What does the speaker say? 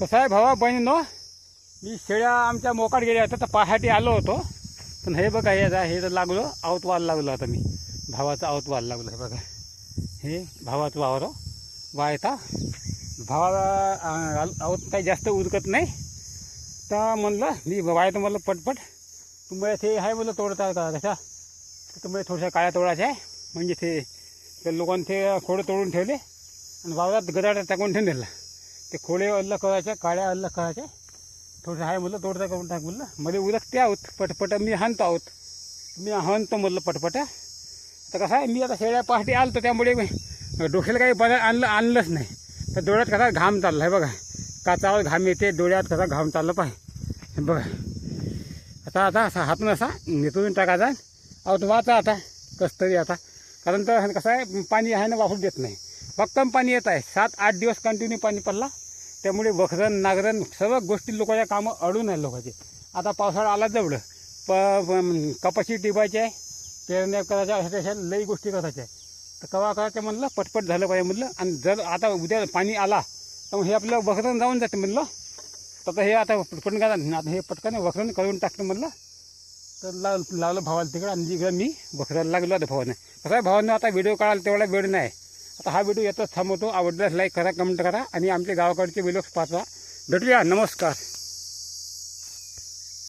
कसं आहे भावा बहिणीनो? मी शेळ्या आमच्या मोकाट गेल्या होत्या तर पाहाटी आलो होतो. पण हे बघा हे हे तर लागलो. आवत लागलो आता मी. भावाचं आवत लागलं लागलो हे बघा. हे भावाचं वावर हो. वायता भावाला आवत काही जास्त उरकत नाही. तर म्हणलं मी वायतं म्हणलं पटपट. तुम्हाला ते आहे म्हणलं तोडता होता कशा? तुम्हाला थोड्याशा काळ्या तोडायच्या आहे. म्हणजे ते त्या लोकांनी ते खोडं तोडून ठेवले. आणि वावरात गदाडा टाकून ठेवून दिला. ते खोडे अल्ल करायचे काळ्या अल्ल करायचे. थोडं आहे म्हणलं थोडंसं करून टाक म्हणलं. मला उरकते आहोत पटपट मी हाणतो आहोत. मी हाणतो म्हणलं पटपट. तर कसं आहे मी आता शेळ्या पहाटे आलो तर त्यामुळे डोक्याला काही बदल आणलं आणलंच नाही. तर डोळ्यात कसा घाम चालला आहे बघा. काचावर घाम येते डोळ्यात कसा घाम चाललं पाहिजे बघा. आता आता असा हातून असा नेतून टाकायचा. अहो तो वाचा आता कसं तरी आता. कारण तर कसं आहे पाणी आहे ना वापरू देत नाही. भक्कम पाणी येत आहे. सात आठ दिवस कंटिन्यू पाणी पडला. त्यामुळे वखरण नागरण सर्व गोष्टी लोकांच्या कामं अडून आहे लोकांचे. आता पावसाळा आला जवळ. प कपाशी टिपायची आहे. पेरण्या करायच्या अशा तशा लई गोष्टी करायच्या आहे. तर कवा करायचं म्हणलं पटपट झालं पाहिजे म्हणलं. आणि जर आता उद्या पाणी आला तर मग हे आपलं वखरण जाऊन जाते म्हणलं. तर आता हे आता पटकन करा. आता हे पटकन वखरण करून टाकतं म्हणलं. तर लाव लावलं भावाला तिकडं. आणि तिकडं मी वखरायला लागलो आता भावानं. कसं आहे भावानं आता व्हिडिओ काढायला तेवढा वेळ नाही. आता हा व्हिडिओ येतच थांबवतो. आवडल्यास लाईक करा कमेंट करा आणि आमचे गावाकडचे व्हिडिओ पाठवा भेटूया. नमस्कार.